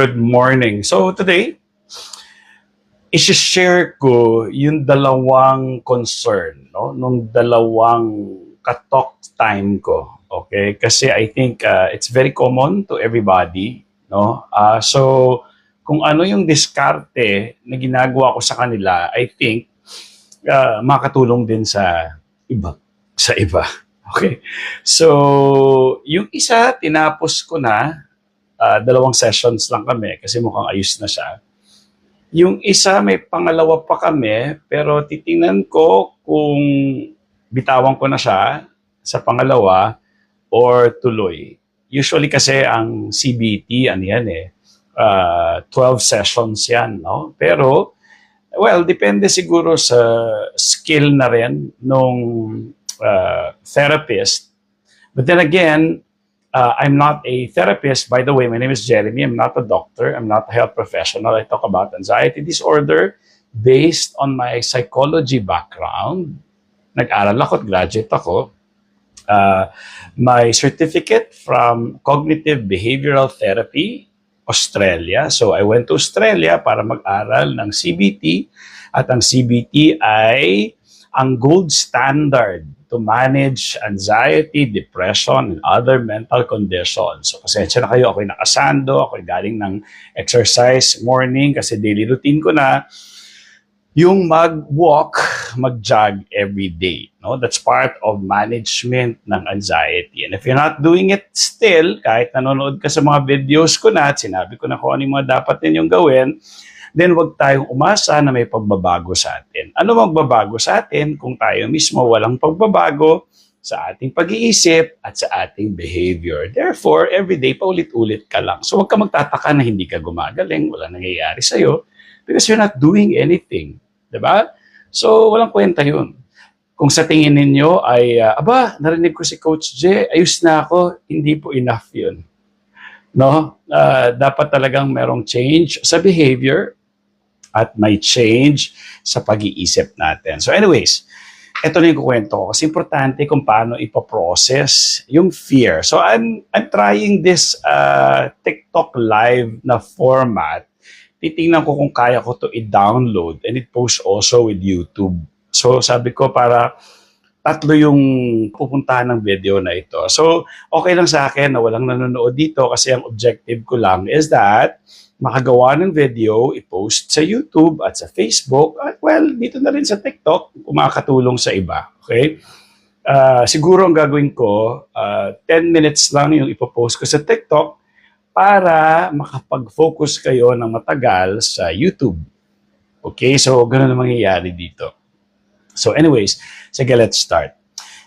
Good morning. So today, isi-share ko yung dalawang concern, no? Nung dalawang katalk time ko. Okay? Kasi I think uh, it's very common to everybody, no? Uh, so kung ano yung diskarte na ginagawa ko sa kanila, I think uh, makatulong din sa iba, sa iba. Okay? So, yung isa, tinapos ko na, Ah, dalawang sessions lang kami kasi mukhang ayos na siya. Yung isa may pangalawa pa kami pero titingnan ko kung bitawan ko na siya sa pangalawa or tuloy. Usually kasi ang CBT, ano yan eh, ah, 12 sessions yan, no? Pero, well, depende siguro sa skill na rin nung ah, therapist. But then again, uh, I'm not a therapist. By the way, my name is Jeremy. I'm not a doctor. I'm not a health professional. I talk about anxiety disorder based on my psychology background. Nag-aral ako at graduate ako. Uh, my certificate from Cognitive Behavioral Therapy, Australia. So I went to Australia para mag-aral ng CBT at ang CBT ay ang gold standard to manage anxiety, depression, and other mental conditions. So, pasensya na kayo, ako'y nakasando, ako'y galing ng exercise morning kasi daily routine ko na yung mag-walk, mag-jog every day. No? That's part of management ng anxiety. And if you're not doing it still, kahit nanonood ka sa mga videos ko na at sinabi ko na kung ano yung mga dapat ninyong gawin, then wag tayong umasa na may pagbabago sa atin. Ano magbabago sa atin kung tayo mismo walang pagbabago sa ating pag-iisip at sa ating behavior. Therefore, everyday paulit-ulit ka lang. So, huwag ka magtataka na hindi ka gumagaling, wala nangyayari sa'yo, because you're not doing anything. 'di ba? So, walang kwenta yun. Kung sa tingin ninyo ay, uh, aba, narinig ko si Coach J, ayos na ako, hindi po enough yun. No? Uh, dapat talagang merong change sa behavior at may change sa pag-iisip natin. So anyways, ito na yung kukwento ko kasi importante kung paano ipoprocess yung fear. So I'm, I'm trying this uh, TikTok live na format. Titingnan ko kung kaya ko to i-download and it posts also with YouTube. So sabi ko para tatlo yung pupuntahan ng video na ito. So okay lang sa akin na walang nanonood dito kasi ang objective ko lang is that makagawa ng video, i-post sa YouTube at sa Facebook, at well, dito na rin sa TikTok, kung makakatulong sa iba. Okay? Uh, siguro ang gagawin ko, uh, 10 minutes lang yung ipopost ko sa TikTok para makapag-focus kayo ng matagal sa YouTube. Okay? So, ganun ang mangyayari dito. So, anyways, sige, let's start.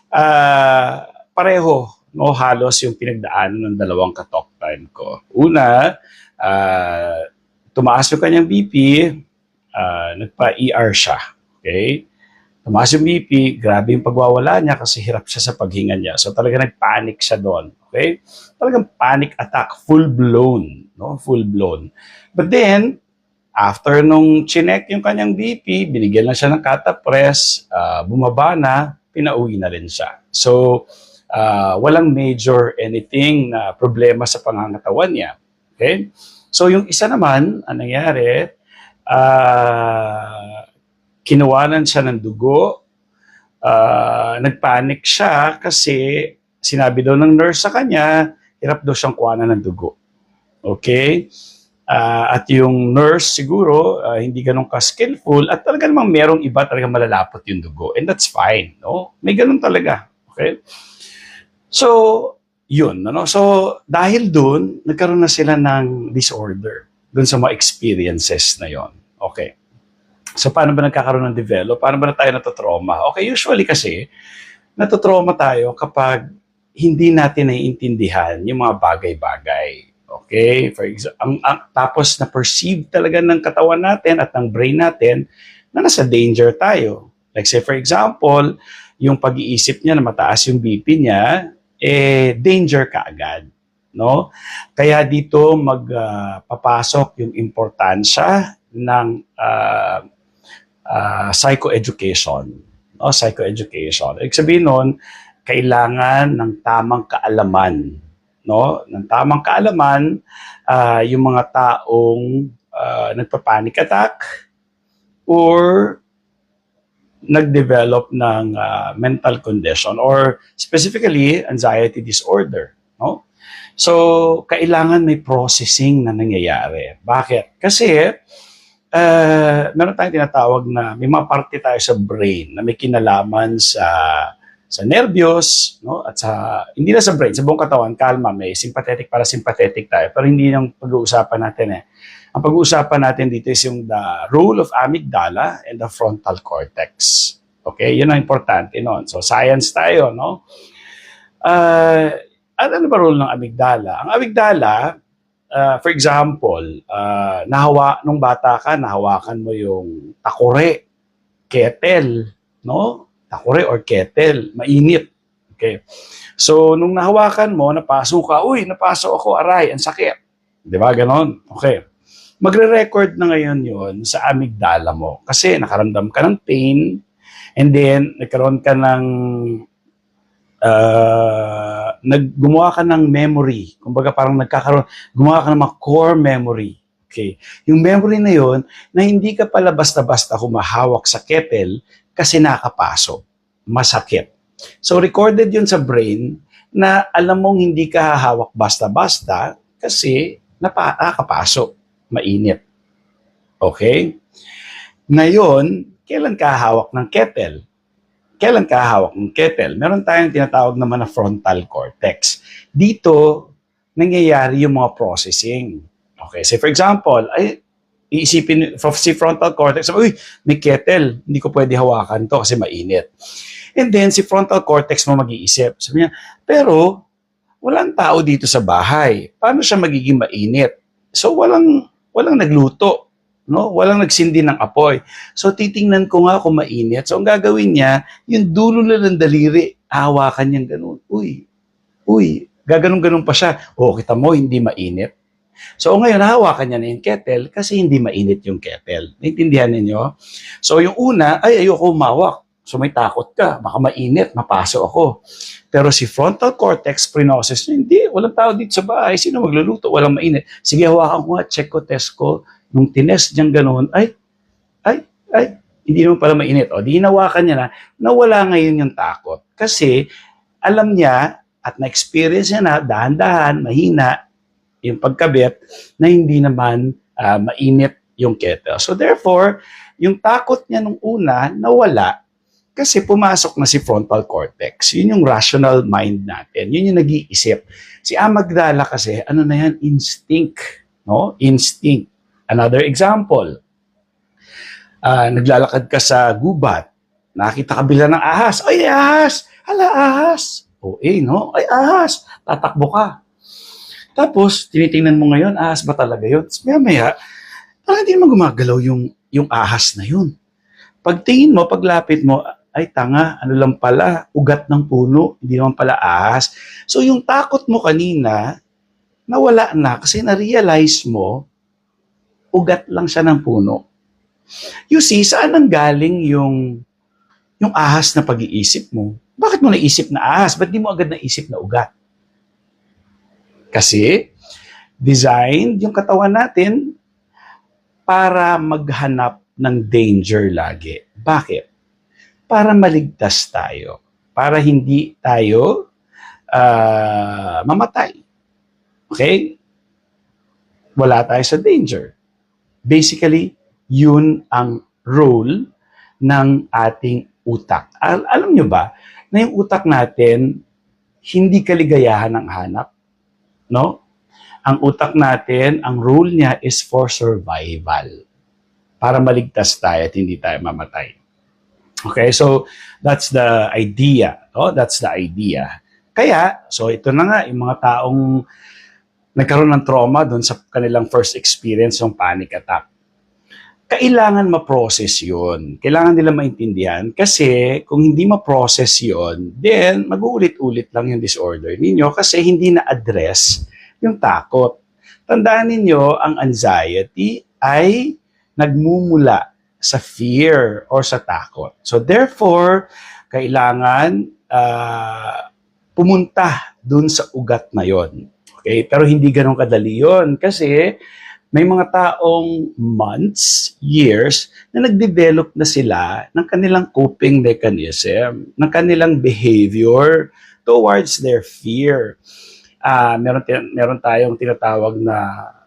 Uh, pareho, no, halos yung pinagdaanan ng dalawang katalk time ko. Una, uh, tumaas yung kanyang BP, uh, nagpa-ER siya. Okay? Tumaas yung BP, grabe yung pagwawala niya kasi hirap siya sa paghinga niya. So talaga nagpanic siya doon. Okay? Talagang panic attack, full-blown. No? Full-blown. But then, after nung chinek yung kanyang BP, binigyan na siya ng catapres, uh, bumaba na, pinauwi na rin siya. So, uh, walang major anything na problema sa pangangatawan niya. Okay? So yung isa naman, ang nangyari, uh, kinuwanan siya ng dugo, uh, nagpanic siya kasi sinabi daw ng nurse sa kanya, hirap daw siyang kuwanan ng dugo. Okay? Uh, at yung nurse siguro, uh, hindi ganun ka-skillful at talaga namang merong iba talaga malalapot yung dugo. And that's fine. No? May ganun talaga. Okay? So, yun. Ano? So, dahil dun, nagkaroon na sila ng disorder dun sa mga experiences na yon. Okay. So, paano ba nagkakaroon ng develop? Paano ba na tayo natotrauma? Okay, usually kasi, natotrauma tayo kapag hindi natin naiintindihan yung mga bagay-bagay. Okay? For example, ang, ang, tapos na-perceive talaga ng katawan natin at ng brain natin na nasa danger tayo. Like say for example, yung pag-iisip niya na mataas yung BP niya, eh danger ka agad, no? Kaya dito magpapasok uh, yung importansya ng uh, uh, psychoeducation, no? Psychoeducation. Ibig sabihin nun, kailangan ng tamang kaalaman no, ng tamang kaalaman, ah, yung mga taong ah, nagpa-panic attack or nag-develop ng ah, mental condition or specifically anxiety disorder, no? So, kailangan may processing na nangyayari. Bakit? Kasi uh, meron tayong tinatawag na may mga parte tayo sa brain na may kinalaman sa sa nervyos, no? At sa hindi na sa brain, sa buong katawan, kalma, may sympathetic para sympathetic tayo. Pero hindi yung pag-uusapan natin eh. Ang pag-uusapan natin dito is yung the role of amygdala and the frontal cortex. Okay? Yun ang importante noon. So, science tayo, no? Uh, ano ba role ng amygdala? Ang amygdala, uh, for example, uh, nahawa, nung bata ka, nahawakan mo yung takore, kettle, no? Takore or kettle, mainit. Okay. So, nung nahawakan mo, napaso ka, uy, napaso ako, aray, ang sakit. Di ba? Ganon. Okay. Magre-record na ngayon yon sa amygdala mo. Kasi nakaramdam ka ng pain, and then nagkaroon ka ng uh, nag gumawa ka ng memory. Kumbaga parang nagkakaroon, gumawa ka ng mga core memory. Okay. Yung memory na yon na hindi ka pala basta-basta humahawak sa kettle kasi nakapaso. Masakit. So recorded yun sa brain na alam mong hindi ka hahawak basta-basta kasi napa, nakapaso. Mainit. Okay? Ngayon, kailan ka hawak ng kettle? kailan ka hawak ng kettle? Meron tayong tinatawag naman na frontal cortex. Dito, nangyayari yung mga processing. Okay, so for example, ay, iisipin, si frontal cortex, uy, may kettle, hindi ko pwede hawakan to kasi mainit. And then, si frontal cortex mo mag-iisip. Sabi niya, pero, walang tao dito sa bahay. Paano siya magiging mainit? So, walang, walang nagluto no? Walang nagsindi ng apoy. So titingnan ko nga kung mainit. So ang gagawin niya, yung dulo na ng daliri, hawakan niyang ganun. Uy, uy, gaganon-ganon pa siya. O, kita mo, hindi mainit. So ngayon, hawakan niya na yung kettle kasi hindi mainit yung kettle. Naintindihan ninyo? So yung una, ay ayoko umawak. So may takot ka, baka mainit, mapaso ako. Pero si frontal cortex, pre-process niya, hindi, walang tao dito sa bahay, sino magluluto, walang mainit. Sige, hawakan ko nga, check ko, test ko, nung tinest niyang ganoon, ay, ay, ay, hindi naman pala mainit. O, di hinawakan niya na, nawala ngayon yung takot. Kasi, alam niya, at na-experience niya na, dahan-dahan, mahina, yung pagkabit, na hindi naman uh, mainit yung kettle. So, therefore, yung takot niya nung una, nawala, kasi pumasok na si frontal cortex. Yun yung rational mind natin. Yun yung nag-iisip. Si amagdala kasi, ano na yan? Instinct. No? Instinct. Another example, uh, naglalakad ka sa gubat, nakita ka bila ng ahas, ay ahas, hala ahas. O eh, no? Ay ahas, tatakbo ka. Tapos, tinitingnan mo ngayon, ahas ba talaga yun? Maya maya, parang hindi naman gumagalaw yung, yung ahas na yun. Pagtingin mo, paglapit mo, ay tanga, ano lang pala, ugat ng puno, hindi naman pala ahas. So yung takot mo kanina, nawala na kasi na-realize mo ugat lang siya ng puno. You see, saan nang galing yung, yung ahas na pag-iisip mo? Bakit mo naisip na ahas? Ba't di mo agad naisip na ugat? Kasi, designed yung katawan natin para maghanap ng danger lagi. Bakit? Para maligtas tayo. Para hindi tayo uh, mamatay. Okay? Wala tayo sa danger. Basically, yun ang role ng ating utak. Al- alam nyo ba na yung utak natin, hindi kaligayahan ang hanap? No? Ang utak natin, ang role niya is for survival. Para maligtas tayo at hindi tayo mamatay. Okay, so that's the idea. No? That's the idea. Kaya, so ito na nga, yung mga taong nagkaroon ng trauma doon sa kanilang first experience ng panic attack. Kailangan ma-process yun. Kailangan nila maintindihan kasi kung hindi ma-process yun, then mag-uulit-ulit lang yung disorder ninyo kasi hindi na-address yung takot. Tandaan ninyo, ang anxiety ay nagmumula sa fear or sa takot. So therefore, kailangan uh, pumunta dun sa ugat na yon Okay? Pero hindi ganun kadali yun. Kasi may mga taong months, years, na nag-develop na sila ng kanilang coping mechanism, ng kanilang behavior towards their fear. Ah, meron, meron tayong tinatawag na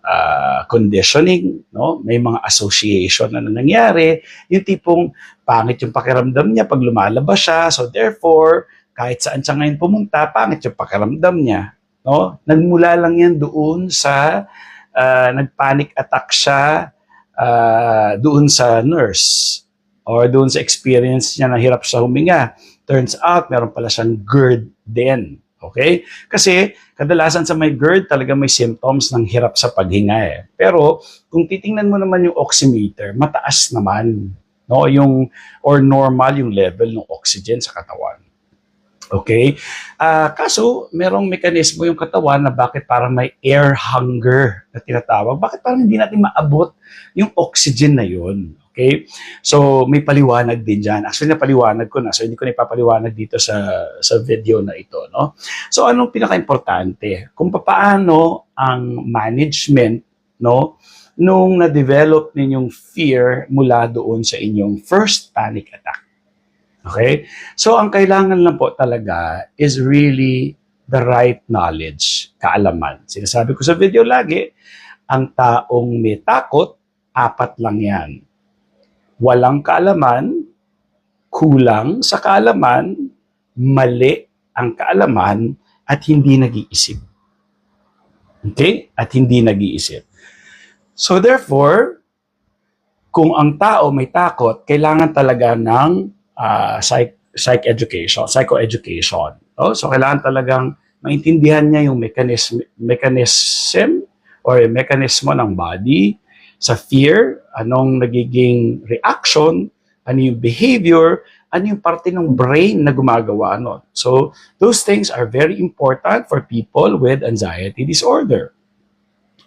ah, conditioning, no? May mga association na nangyari, yung tipong pangit yung pakiramdam niya pag lumalabas siya, so therefore, kahit saan siya ngayon pumunta, pangit yung pakiramdam niya. No? Nagmula lang yan doon sa ah, nag-panic attack siya ah, doon sa nurse or doon sa experience niya na hirap sa huminga. Turns out, meron pala siyang GERD din. Okay? Kasi kadalasan sa may GERD talaga may symptoms ng hirap sa paghinga eh. Pero kung titingnan mo naman yung oximeter, mataas naman no yung or normal yung level ng oxygen sa katawan. Okay? Ah, kaso, merong mekanismo yung katawan na bakit parang may air hunger na tinatawag. Bakit parang hindi natin maabot yung oxygen na yun? Okay? So, may paliwanag din dyan. Actually, napaliwanag ko na. So, hindi ko na ipapaliwanag dito sa, sa video na ito. No? So, anong pinaka-importante? Kung paano ang management no, nung na-develop ninyong fear mula doon sa inyong first panic attack. Okay? So, ang kailangan lang po talaga is really the right knowledge, kaalaman. Sinasabi ko sa video lagi, ang taong may takot, apat lang yan. Walang kaalaman, kulang sa kaalaman, mali ang kaalaman, at hindi nag-iisip. Okay? At hindi nag-iisip. So therefore, kung ang tao may takot, kailangan talaga ng uh, psych, psych education, psychoeducation. No? So kailangan talagang maintindihan niya yung mechanism, mechanism or yung mekanismo ng body sa fear, anong nagiging reaction, ano yung behavior, ano yung parte ng brain na gumagawa ano. So those things are very important for people with anxiety disorder.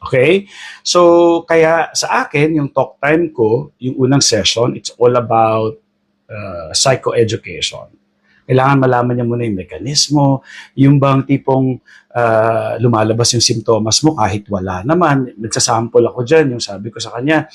Okay? So, kaya sa akin, yung talk time ko, yung unang session, it's all about uh, psychoeducation. Kailangan malaman niya muna yung mekanismo, yung bang tipong uh, lumalabas yung simptomas mo kahit wala naman. Nagsasample ako dyan, yung sabi ko sa kanya,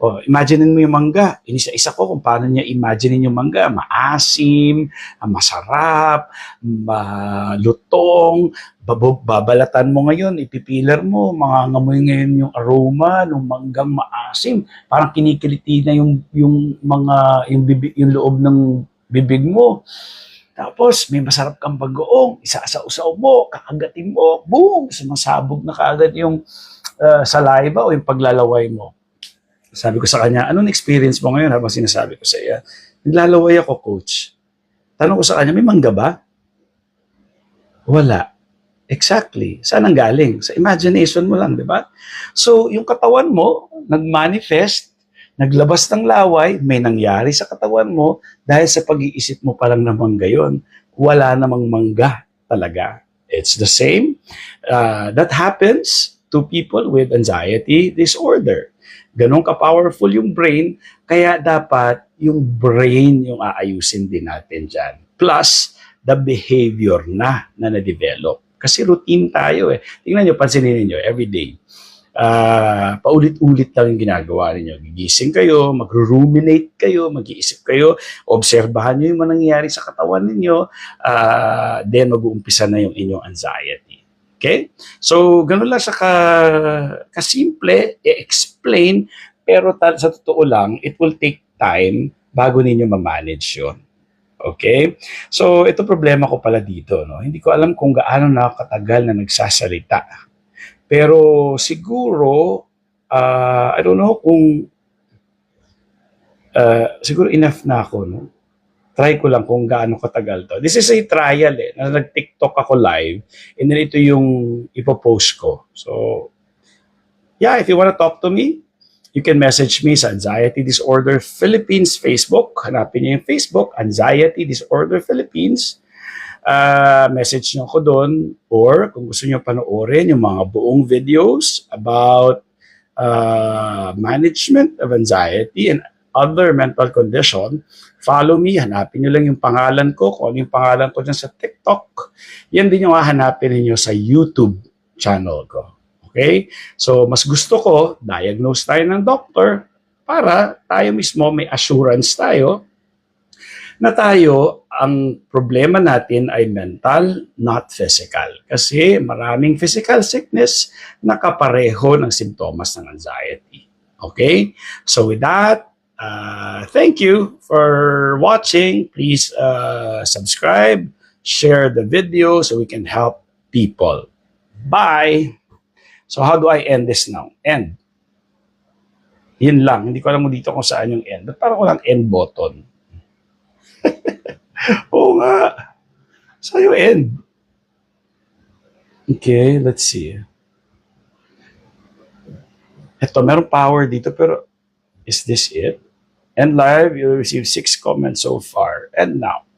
oh, imaginein mo yung mangga. Inisa-isa ko kung paano niya imaginein yung mangga. Maasim, masarap, malutong, babog, babalatan mo ngayon, ipipiler mo, mangangamoy ngayon yung aroma ng manggang maasim. Parang kinikiliti na yung, yung mga, yung, bibig, yung loob ng bibig mo. Tapos, may masarap kang bagoong, isa-sa-usaw mo, kakagatin mo, boom, sumasabog na kaagad yung uh, saliva o yung paglalaway mo. Sabi ko sa kanya, anong experience mo ngayon habang sinasabi ko sa iya? Naglalaway ako, coach. Tanong ko sa kanya, may mangga ba? Wala. Exactly. Saan ang galing? Sa imagination mo lang, di ba? So, yung katawan mo, nag-manifest, naglabas ng laway, may nangyari sa katawan mo dahil sa pag-iisip mo pa lang ng mangga yun. Wala namang mangga talaga. It's the same. Uh, that happens to people with anxiety disorder. Ganon ka-powerful yung brain, kaya dapat yung brain yung aayusin din natin dyan. Plus, the behavior na na na-develop. Kasi routine tayo eh. Tingnan nyo, pansinin niyo every day. Uh, paulit-ulit lang yung ginagawa ninyo. Gigising kayo, magruruminate kayo, mag-iisip kayo, obserbahan nyo yung mga nangyayari sa katawan ninyo, uh, then mag-uumpisa na yung inyong anxiety. Okay? So, ganun lang sa ka, kasimple, i-explain, pero sa totoo lang, it will take time bago ninyo ma-manage yun. Okay? So, ito problema ko pala dito. No? Hindi ko alam kung gaano na katagal na nagsasalita. Pero siguro, uh, I don't know kung uh, siguro enough na ako. No? Try ko lang kung gaano katagal to. This is a trial eh. Na nag-TikTok ako live and then ito yung ipopost ko. So, yeah, if you wanna talk to me, You can message me sa Anxiety Disorder Philippines Facebook. Hanapin niyo yung Facebook, Anxiety Disorder Philippines. Uh, message niyo ako doon. Or kung gusto niyo panoorin yung mga buong videos about uh, management of anxiety and other mental condition, follow me. Hanapin niyo lang yung pangalan ko. Kung ano yung pangalan ko dyan sa TikTok. Yan din yung hahanapin niyo sa YouTube channel ko. Okay? So, mas gusto ko, diagnose tayo ng doctor para tayo mismo may assurance tayo na tayo, ang problema natin ay mental, not physical. Kasi maraming physical sickness na kapareho ng simptomas ng anxiety. Okay? So with that, uh, thank you for watching. Please uh, subscribe, share the video so we can help people. Bye! So how do I end this now? End. Yun lang. Hindi ko alam mo dito kung saan yung end. Ba't parang walang end button? Oo nga. Saan yung end? Okay, let's see. Ito, meron power dito, pero is this it? And live, you received six comments so far. And now.